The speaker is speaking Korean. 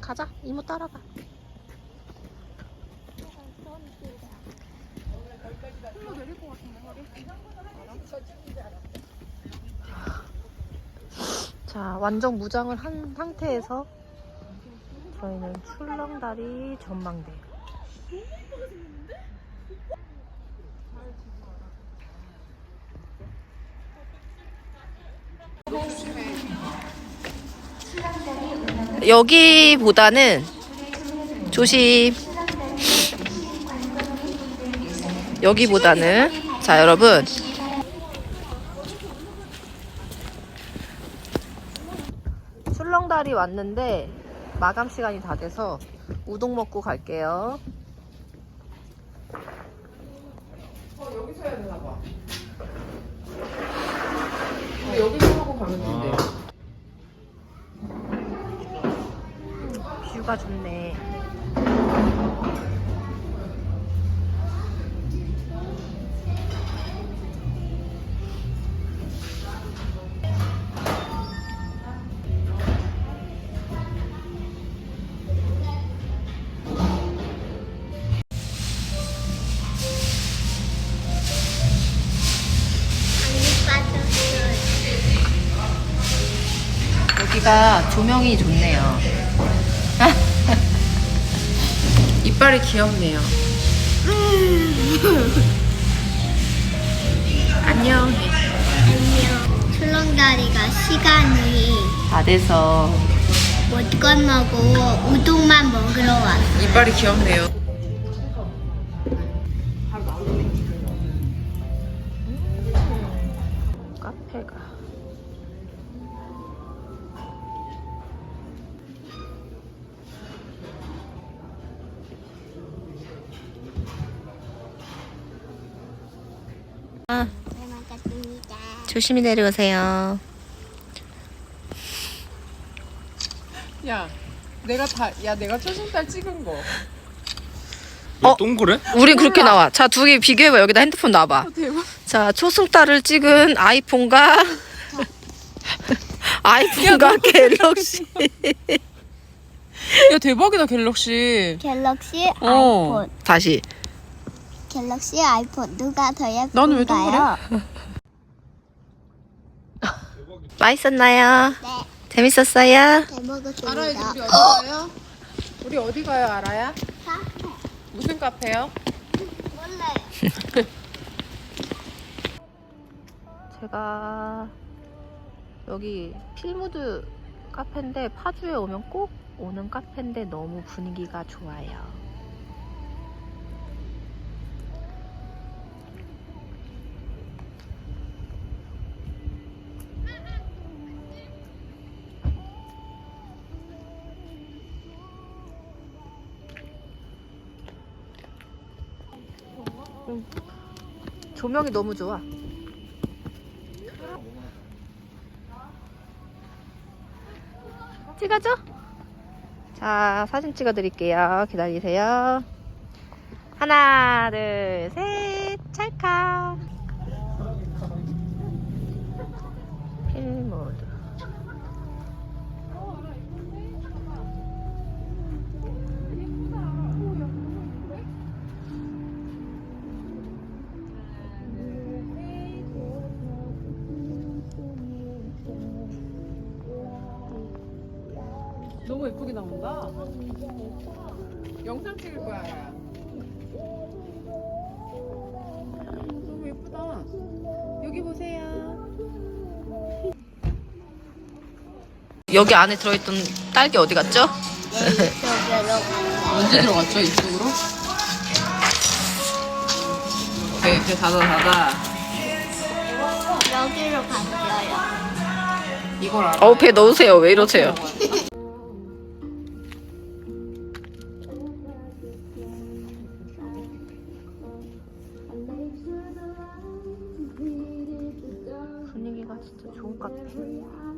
가자 이모 따라가. 자 완전 무장을 한 상태에서 저희는 출렁다리 전망대. 여기보다는 조심. 여기보다는 자 여러분 출렁다리 왔는데 마감 시간이 다 돼서 우동 먹고 갈게요. 여기서 해야 되나 봐. 근데 여기서 하고 가면 된대. 뷰가 좋네. 여기가 조명이 좋네요. 이빨이 귀엽네요. 안녕. 안녕. 출렁다리가 시간이 다 돼서 못 건너고 우동만 먹으러 왔어. 이빨이 귀엽네요. 조심히 내려오세요. 야, 내가 다, 야, 내가 초승달 찍은 거. 어? 동그래? 우린 그렇게 나와. 자, 두 개 비교해봐. 여기다 핸드폰 놔봐. 대박. 자, 초승달을 찍은 아이폰과 아이폰과 갤럭시. 야, 대박이다, 갤럭시. 갤럭시 어. 아이폰. 다시. 갤럭시 아이폰 누가 더 예쁜가요? 나는 왜 동그래? 맛있었나요? 네. 재밌었어요? 잘 먹었습니다. 알아, 이제 우리 어디 가요? 우리 어디 가요, 알아야? 카페. 무슨 카페요? 몰라요. 제가 여기 필무드 카페인데 파주에 오면 꼭 오는 카페인데 너무 분위기가 좋아요. 음, 조명이 너무 좋아. 찍어줘? 자, 사진 찍어 드릴게요. 기다리세요. 하나, 둘, 셋, 찰칵. 너무 예쁘게 나온다. 영상 찍을 거야. 너무 예쁘다. 여기 보세요. 여기 안에 들어있던 딸기 어디 갔죠? 언제 들어갔죠, 이쪽으로? 오케이, 이제 닫아, 닫아. 여기로 갔어요. 이걸 알아. 어우, 배 넣으세요. 왜 이러세요? 좋은 것 같아.